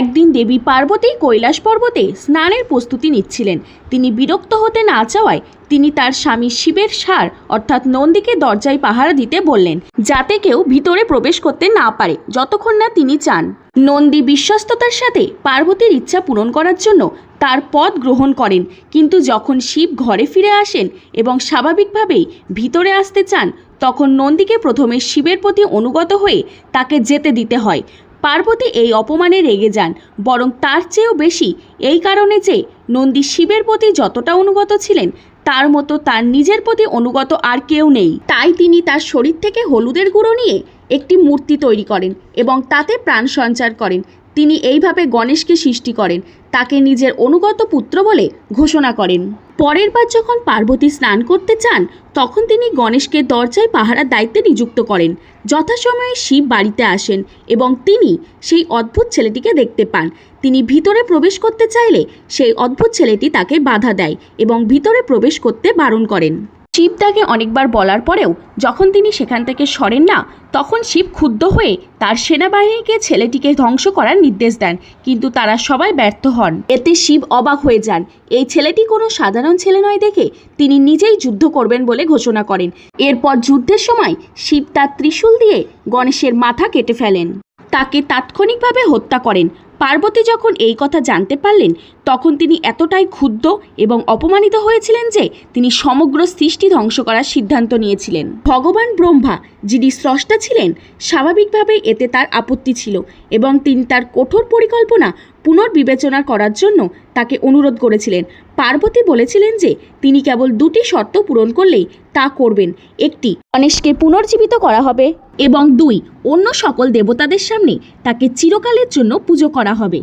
একদিন দেবী পার্বতী, কৈলাস পর্বতে স্নানের প্রস্তুতি নিচ্ছিলেন। তিনি বিরক্ত হতে না চাওয়ায় তিনি তার স্বামী শিবের সার, অর্থাৎ নন্দীকে দরজায় পাহারা দিতে বললেন, যাতে কেউ ভিতরে প্রবেশ করতে না পারে, যতক্ষণ না তিনি চান। নন্দী বিশ্বস্ততার সাথে পার্বতীর ইচ্ছা পূরণ করার জন্য তার পদ গ্রহণ করেন, কিন্তু যখন শিব ঘরে ফিরে আসেন এবং স্বাভাবিকভাবেই ভিতরে আসতে চান, তখন নন্দীকে প্রথমে শিবের প্রতি অনুগত হয়ে তাকে যেতে দিতে হয়। পার্বতী এই অপমানে রেগে যান, বরং তার চেয়েও বেশি এই কারণে যে নন্দী শিবের প্রতি যতটা অনুগত ছিলেন, তার মতো তার নিজের প্রতি অনুগত আর কেউ নেই। তাই তিনি তার শরীর থেকে হলুদের গুঁড়ো নিয়ে একটি মূর্তি তৈরি করেন এবং তাতে প্রাণ সঞ্চার করেন। তিনি এইভাবে গণেশকে সৃষ্টি করেন, তাকে নিজের অনুগত পুত্র বলে ঘোষণা করেন। পরের বার যখন পার্বতী স্নান করতে চান, তখন তিনি গণেশকে দরজায় পাহারার দায়িত্বে নিযুক্ত করেন। যথাসময়ে শিব বাড়িতে আসেন এবং তিনি সেই অদ্ভুত ছেলেটিকে দেখতে পান। তিনি ভিতরে প্রবেশ করতে চাইলে সেই অদ্ভুত ছেলেটি তাকে বাধা দেয় এবং ভিতরে প্রবেশ করতে বারণ করেন। শিব তাকে অনেকবার বলার পরেও যখন তিনি সেখান থেকে সরেন না, তখন শিব ক্ষুব্ধ হয়ে তার সেনাবাহিনীকে ছেলেটিকে ধ্বংস করার নির্দেশ দেন, কিন্তু তারা সবাই ব্যর্থ হন। এতে শিব অবাক হয়ে যান। এই ছেলেটি কোনো সাধারণ ছেলে নয় দেখে তিনি নিজেই যুদ্ধ করবেন বলে ঘোষণা করেন। এরপর যুদ্ধের সময় শিব তার ত্রিশূল দিয়ে গণেশের মাথা কেটে ফেলেন। তাকে তাৎক্ষণিকভাবে হত্যা করেন। পার্বতী যখন এই কথা জানতে পারলেন তখন তিনি এতটাই ক্ষুব্ধ এবং অপমানিত হয়েছিলেন যে তিনি সমগ্র সৃষ্টি ধ্বংস করার সিদ্ধান্ত নিয়েছিলেন। ভগবান ব্রহ্মা যিনি স্রষ্টা ছিলেন স্বাভাবিকভাবে এতে তার আপত্তি ছিল এবং তিনি তার কঠোর পরিকল্পনা পুনর্বিবেচনা করার জন্য তাকে অনুরোধ করেছিলেন। পার্বতী বলেছিলেন যে তিনি কেবল দুটি শর্ত পূরণ করলেই তা করবেন। একটি, গণেশকে পুনর্জীবিত করা হবে এবং দুই, অন্য সকল দেবতাদের সামনে তাকে চিরকালের জন্য পুজো করা হবে।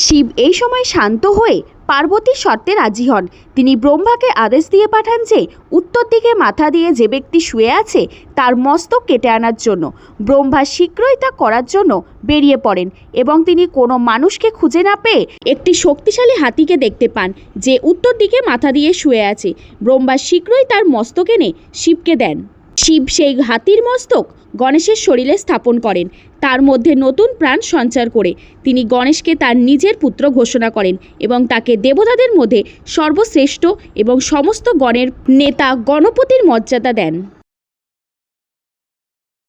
শিব এই সময় শান্ত হয়ে পার্বতীর শর্তে রাজি হন। তিনি ব্রহ্মাকে আদেশ দিয়ে পাঠান যে, উত্তর দিকে মাথা দিয়ে যে ব্যক্তি শুয়ে আছে, তার মস্তক কেটে আনার জন্য। ব্রহ্মা শীঘ্রই তা করার জন্য বেরিয়ে পড়েন এবং তিনি কোনো মানুষকে খুঁজে না পেয়ে একটি শক্তিশালী হাতিকে দেখতে পান, যে উত্তর দিকে মাথা দিয়ে শুয়ে আছে। ব্রহ্মা শীঘ্রই তার মস্তক এনে শিবকে দেন। শিব সেই হাতির মস্তক গণেশের শরীরে স্থাপন করেন। তার মধ্যে নতুন প্রাণ সঞ্চার করে। তিনি গণেশকে তার নিজের পুত্র ঘোষণা করেন এবং তাকে দেবতাদের মধ্যে সর্বশ্রেষ্ঠ এবং সমস্ত গণের নেতা গণপতির মর্যাদা দেন।